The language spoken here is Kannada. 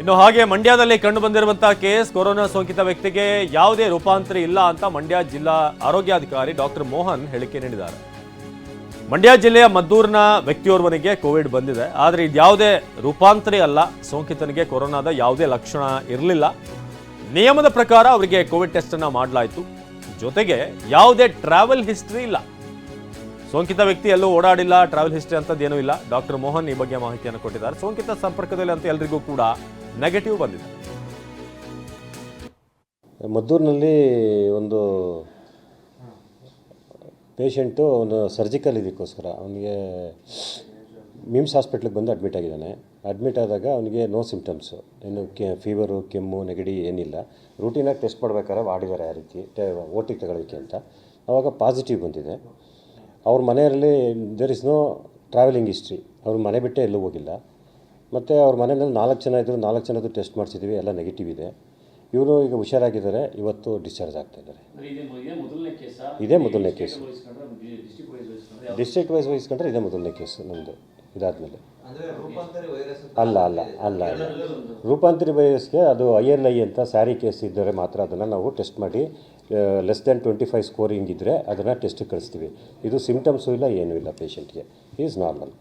ಇನ್ನು ಹಾಗೆ ಮಂಡ್ಯದಲ್ಲಿ ಕಂಡು ಬಂದಿರುವಂತಹ ಕೇಸ್ ಕೊರೋನಾ ಸೋಂಕಿತ ವ್ಯಕ್ತಿಗೆ ಯಾವುದೇ ರೂಪಾಂತರಿ ಇಲ್ಲ ಅಂತ ಮಂಡ್ಯ ಜಿಲ್ಲಾ ಆರೋಗ್ಯಾಧಿಕಾರಿ ಡಾಕ್ಟರ್ ಮೋಹನ್ ಹೇಳಿಕೆ ನೀಡಿದ್ದಾರೆ. ಮಂಡ್ಯ ಜಿಲ್ಲೆಯ ಮದ್ದೂರಿನ ವ್ಯಕ್ತಿಯೋರ್ವನಿಗೆ ಕೋವಿಡ್ ಬಂದಿದೆ. ಆದರೆ ಇದ್ಯಾವುದೇ ರೂಪಾಂತರಿ ಅಲ್ಲ. ಸೋಂಕಿತನಿಗೆ ಕೊರೋನಾದ ಯಾವುದೇ ಲಕ್ಷಣ ಇರಲಿಲ್ಲ. ನಿಯಮದ ಪ್ರಕಾರ ಅವರಿಗೆ ಕೋವಿಡ್ ಟೆಸ್ಟ್ ಅನ್ನ ಮಾಡಲಾಯಿತು. ಜೊತೆಗೆ ಯಾವುದೇ ಟ್ರಾವೆಲ್ ಹಿಸ್ಟ್ರಿ ಇಲ್ಲ. ಸೋಂಕಿತ ವ್ಯಕ್ತಿ ಎಲ್ಲೂ ಓಡಾಡಿಲ್ಲ ಟ್ರಾವೆಲ್ ಹಿಸ್ಟ್ರಿ ಅಂತದ್ದೇನೂ ಇಲ್ಲ. ಡಾಕ್ಟರ್ ಮೋಹನ್ ಈ ಬಗ್ಗೆ ಮಾಹಿತಿಯನ್ನು ಕೊಟ್ಟಿದ್ದಾರೆ. ಸೋಂಕಿತ ಸಂಪರ್ಕದಲ್ಲಿ ಅಂತ ಎಲ್ರಿಗೂ ಕೂಡ ನೆಗೆಟಿವ್ ಬಂದಿದೆ. ಮದ್ದೂರಿನಲ್ಲಿ ಒಂದು ಪೇಷಂಟು ಒಂದು ಸರ್ಜಿಕಲ್ ಇದಕ್ಕೋಸ್ಕರ ಅವನಿಗೆ ಮಿಮ್ಸ್ ಹಾಸ್ಪಿಟ್ಲಿಗೆ ಬಂದು ಅಡ್ಮಿಟ್ ಆಗಿದ್ದಾನೆ. ಅಡ್ಮಿಟ್ ಆದಾಗ ಅವನಿಗೆ ನೋ ಸಿಮ್ಟಮ್ಸು ಏನು ಕೆ ಫೀವರು ಕೆಮ್ಮು, ನೆಗಡಿ ಏನಿಲ್ಲ. ರೂಟೀನಾಗಿ ಟೆಸ್ಟ್ ಮಾಡ್ಬೇಕಾದ್ರೆ ಮಾಡಿದ್ದಾರೆ ಆ ರೀತಿ ಟಿ ತಗೊಳ್ಳೋಕ್ಕೆ ಅಂತ. ಆವಾಗ ಪಾಸಿಟಿವ್ ಬಂದಿದೆ. ಅವ್ರ ಮನೆಯಲ್ಲಿ there is no traveling history ಅವ್ರ ಮನೆ ಬಿಟ್ಟೆ ಎಲ್ಲೂ ಹೋಗಿಲ್ಲ. ಮತ್ತು ಅವ್ರ ಮನೆಯಲ್ಲಿ ನಾಲ್ಕು ಜನ ಇದ್ದರು ನಾಲ್ಕು ಜನದ್ದು ಟೆಸ್ಟ್ ಮಾಡಿಸಿದ್ವಿ ಎಲ್ಲ ನೆಗೆಟಿವ್ ಇದೆ. ಇವರು ಈಗ ಹುಷಾರಾಗಿದ್ದಾರೆ ಇವತ್ತು ಡಿಸ್ಚಾರ್ಜ್ ಆಗ್ತಾ ಇದ್ದಾರೆ. ಇದೇ ಮೊದಲನೇ ಕೇಸು ಡಿಸ್ಟ್ರಿಕ್ಟ್ ವೈಸ್ ವಹಿಸ್ಕೊಂಡ್ರೆ ಇದೇ ಮೊದಲನೇ ಕೇಸ್ ನಮ್ಮದು ಇದಾದಮೇಲೆ. ಅಲ್ಲ ಅಲ್ಲ ಅಲ್ಲ ಅಲ್ಲ. ರೂಪಾಂತರಿ ವೈರಸ್ಗೆ ಅದು ಐ ಎಲ್ ಐ ಅಂತ ಸ್ಯಾರಿ ಕೇಸ್ ಇದ್ದರೆ ಮಾತ್ರ ಅದನ್ನು ನಾವು ಟೆಸ್ಟ್ ಮಾಡಿ less than twenty five scoring ಇದ್ದರೆ ಅದನ್ನು ಟೆಸ್ಟಿಗೆ ಕಳಿಸ್ತೀವಿ. ಇದು ಸಿಮ್ಟಮ್ಸು ಇಲ್ಲ ಏನೂ ಇಲ್ಲ ಪೇಷಂಟ್ಗೆ ಈಸ್ ನಾರ್ಮಲ್